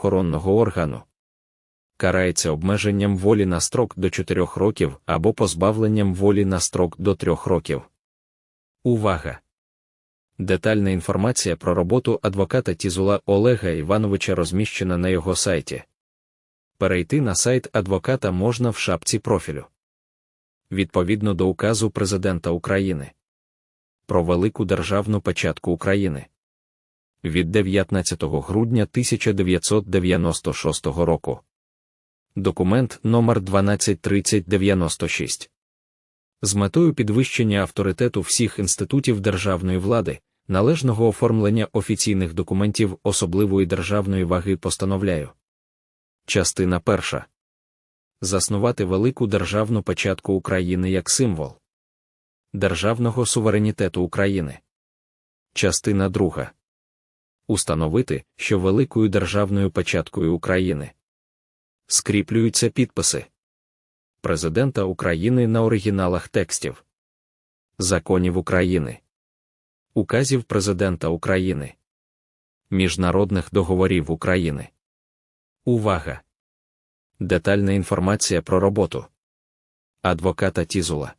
правоохоронного органу. Карається обмеженням волі на строк до 4 років або позбавленням волі на строк до 3 років. Увага! Детальна інформація про роботу адвоката Тізула Олега Івановича розміщена на його сайті. Перейти на сайт адвоката можна в шапці профілю. Відповідно до указу Президента України про велику державну печатку України від 19 грудня 1996 року. Документ номер 123096 з метою підвищення авторитету всіх інститутів державної влади, належного оформлення офіційних документів особливої державної ваги постановляю. Частина перша. Заснувати велику державну печатку України як символ державного суверенітету України. Частина друга. Установити, що великою державною печаткою України скріплюються підписи Президента України на оригіналах текстів законів України, указів Президента України, міжнародних договорів України. Увага! Детальна інформація про роботу адвоката Тізула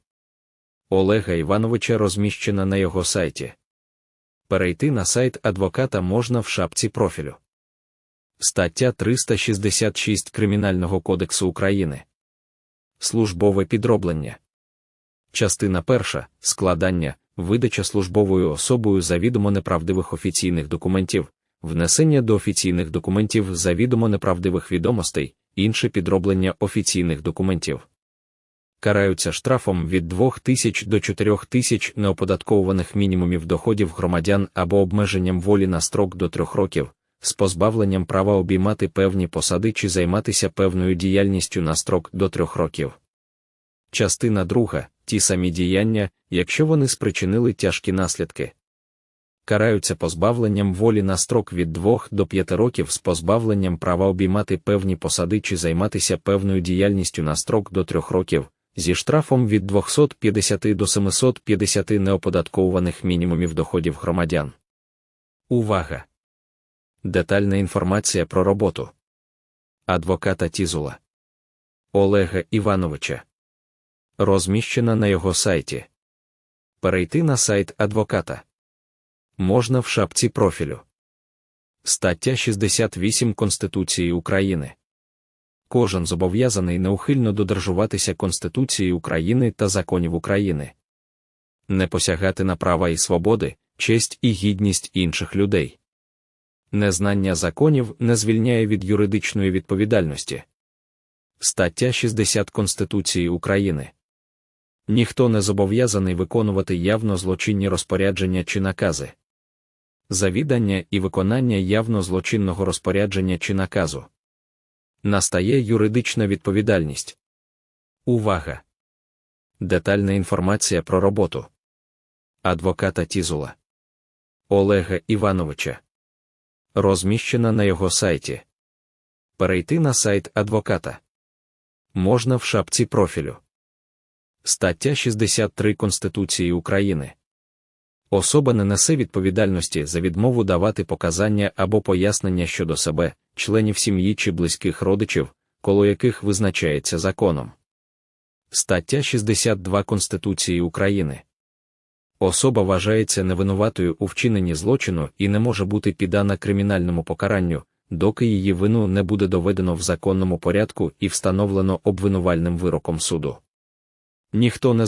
Олега Івановича розміщена на його сайті. Перейти на сайт адвоката можна в шапці профілю. Стаття 366 Кримінального кодексу України. Службове підроблення. Частина перша складання, видача службовою особою завідомо неправдивих офіційних документів, внесення до офіційних документів завідомо неправдивих відомостей, інше підроблення офіційних документів. Караються штрафом від 2 тисяч до 4 тисяч неоподатковуваних мінімумів доходів громадян або обмеженням волі на строк до 3 років, з позбавленням права обіймати певні посади чи займатися певною діяльністю на строк до 3 років. Частина друга ті самі діяння, якщо вони спричинили тяжкі наслідки караються позбавленням волі на строк від 2 до 5 років з позбавленням права обіймати певні посади чи займатися певною діяльністю на строк до 3 років, зі штрафом від 250 до 750 неоподатковуваних мінімумів доходів громадян. Увага! Детальна інформація про роботу адвоката Тізула Олега Івановича розміщена на його сайті. Перейти на сайт адвоката можна в шапці профілю. Стаття 68 Конституції України. Кожен зобов'язаний неухильно додержуватися Конституції України та законів України, не посягати на права і свободи, честь і гідність інших людей. Незнання законів не звільняє від юридичної відповідальності. Стаття 60 Конституції України. Ніхто не зобов'язаний виконувати явно злочинні розпорядження чи накази завідання і виконання явно злочинного розпорядження чи наказу. Настає юридична відповідальність. Увага! Детальна інформація про роботу адвоката Тізула Олега Івановича. Розміщена на його сайті. Перейти на сайт адвоката можна в шапці профілю. Стаття 63 Конституції України. Особа не несе відповідальності за відмову давати показання або пояснення щодо себе, членів сім'ї чи близьких родичів, коло яких визначається законом. Стаття 62 Конституції України. Особа вважається невинуватою у вчиненні злочину і не може бути піддана кримінальному покаранню, доки її вину не буде доведено в законному порядку і встановлено обвинувальним вироком суду. Ніхто не